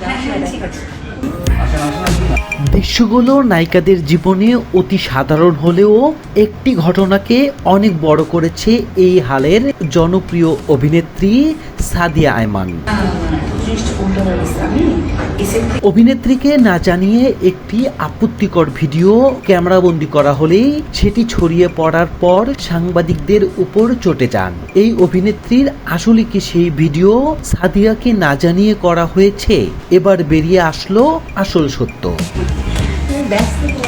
হ্যাঁ ঠিক আছে দৃশ্যগুলো নায়িকাদের জীবনে অতি সাধারণ হলেও একটি ঘটনাকে অনেক বড় করেছে এই হালের জনপ্রিয় অভিনেত্রী সাদিয়া আয়মান। অভিনেত্রীকে না জানিয়ে একটি আপত্তিকর ভিডিও ক্যামেরাবন্দি করা হলেই সেটি ছড়িয়ে পড়ার পর সাংবাদিকদের উপর চটে যান। এই অভিনেত্রীর আসলে কি সেই ভিডিও সাদিয়াকে না জানিয়ে করা হয়েছে? এবার বেরিয়ে আসলো আসল সত্য। ব্যস্ত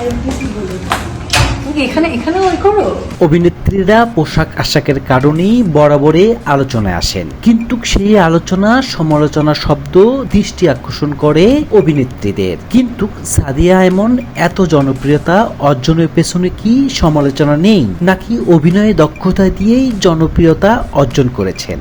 অভিনেত্রীরা পোশাক আশাকের কারণেই বরাবরে আলোচনায় আসেন। কিন্তু সেই আলোচনা, সমালোচনা শব্দ দৃষ্টি আকর্ষণ করে অভিনেত্রীদের। কিন্তু সাদিয়া এমন এত জনপ্রিয়তা অর্জনের পেছনে কি সমালোচনা নেই, নাকি অভিনয়ে দক্ষতা দিয়েই জনপ্রিয়তা অর্জন করেছেন?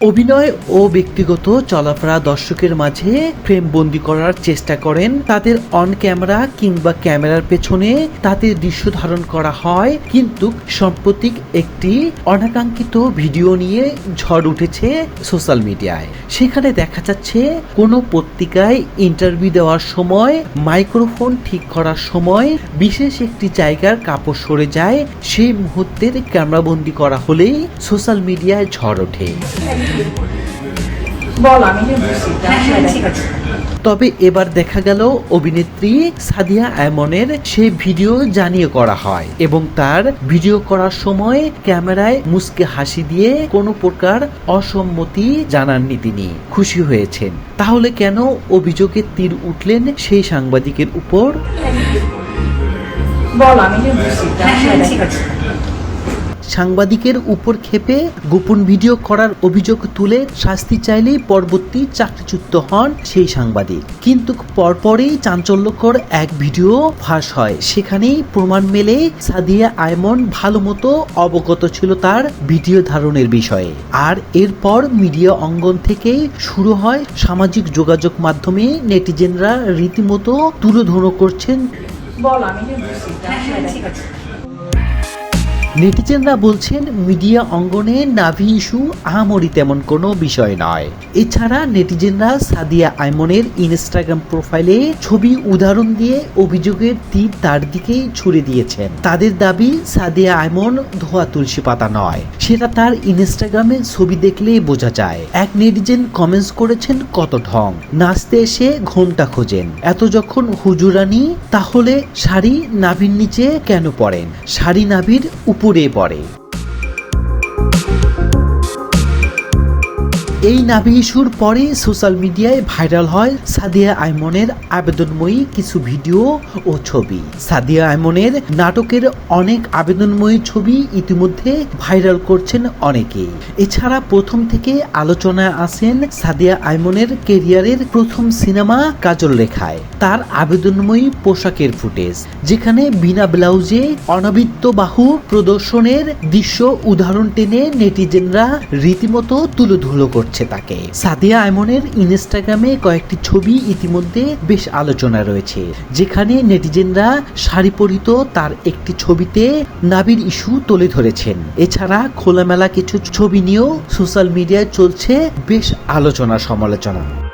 অভিনয় ও ব্যক্তিগত চলাফেরা দর্শকের মাঝে ফ্রেম ফ্রেমবন্দি করার চেষ্টা করেন। তাদের অন ক্যামেরা কিংবা ক্যামেরার পেছনে তাদের দৃশ্য ধারণ করা হয়, কিন্তু সাম্প্রতিক একটি অনাকাঙ্ক্ষিত ভিডিও নিয়ে ঝড় উঠেছে সোশ্যাল মিডিয়ায় সেখানে দেখা যাচ্ছে, কোনো পত্রিকায় ইন্টারভিউ দেওয়ার সময় মাইক্রোফোন ঠিক করার সময় বিশেষ একটি জায়গার কাপড় সরে যায়। সেই মুহূর্তের ক্যামেরাবন্দি করা হলেই সোশ্যাল মিডিয়ায় ঝড় ওঠে। বল আমি হ্যাঁ আছে। তবে এবার দেখা গেল অভিনেত্রী সাদিয়া আয়মনের সেই ভিডিও জানিয়ে করা হয় এবং তার ভিডিও করার সময় ক্যামেরায় মুসকে হাসি দিয়ে কোনো প্রকার অসম্মতি জানাননি তিনি। খুশি হয়েছেন। তাহলে কেন অভিযোগের তীর উঠলেন সেই সাংবাদিকের উপর? বল আমি সাংবাদিকের উপর ক্ষেপে গোপন ভিডিও করার অভিযোগ তুলে শাস্তি চাইলেই পরবর্তী চাকরিচ্যুত হন সেই সাংবাদিক। কিন্তু পরপরই চাঞ্চল্যকর এক ভিডিও ফাঁস হয়। সেখানেই প্রমাণ মেলে সাদিয়া আয়মন ভালো মতো অবগত ছিল তার ভিডিও ধারণের বিষয়ে। আর এরপর মিডিয়া অঙ্গন থেকে শুরু হয় সামাজিক যোগাযোগ মাধ্যমে নেটিজেনরা রীতিমতো তুলোধনো করছেন। বল, আমি যে বুঝছি হ্যাঁ ঠিক আছে। নেটিজেনরা বলছেন, মিডিয়া অঙ্গনে নাভি ইস্যু আহামরি তেমন কোনো বিষয় নয়। এছাড়া নেটিজেনরা সাদিয়া আইমনের ইনস্টাগ্রাম প্রোফাইলে ছবি উদাহরণ দিয়ে অভিযোগের তীর তার দিকেই ছুড়ে দিয়েছেন। তাদের দাবি, সাদিয়া আইমন ধোয়া তুলসী পাতা নয়। সেটা তার ইনস্টাগ্রামে ছবি দেখলেই বোঝা যায়। এক নেটিজেন কমেন্টস করেছেন কত ঢং। নাচতে এসে ঘোমটা খোঁজেন। এত যখন হুজুরানি, তাহলে শাড়ি নাভির নিচে কেন পড়েন? শাড়ি নাভির উপরে পড়ে। এই নাভি ইস্যুর পরে সোশ্যাল মিডিয়ায় ভাইরাল হয় সাদিয়া আইমনের আবেদনময়ী কিছু ভিডিও ও ছবি। সাদিয়া আইমনের নাটকের অনেক আবেদনময়ী ছবি ইতিমধ্যে ভাইরাল করছেন অনেকেই এছাড়া প্রথম থেকে আলোচনায় আসেন সাদিয়া আইমনের কেরিয়ারের প্রথম সিনেমা কাজল রেখায়। তার আবেদনময়ী পোশাকের ফুটেজ, যেখানে বিনা ব্লাউজে অনাবৃত্ত বাহু প্রদর্শনের দৃশ্য উদাহরণ টেনে নেটিজেনরা রীতিমতো তুলোধুলো করছে তাকে। সাদিয়া আইমনের ইনস্টাগ্রামে কয়েকটি ছবি ইতিমধ্যে বেশ আলোচনা রয়েছে, যেখানে নেটিজেনরা শাড়ি পরিত তার একটি ছবিতে নাবির ইস্যু তুলে ধরেছেন। এছাড়া খোলামেলা কিছু ছবি নিয়েও সোশ্যাল মিডিয়ায় চলছে বেশ আলোচনা সমালোচনা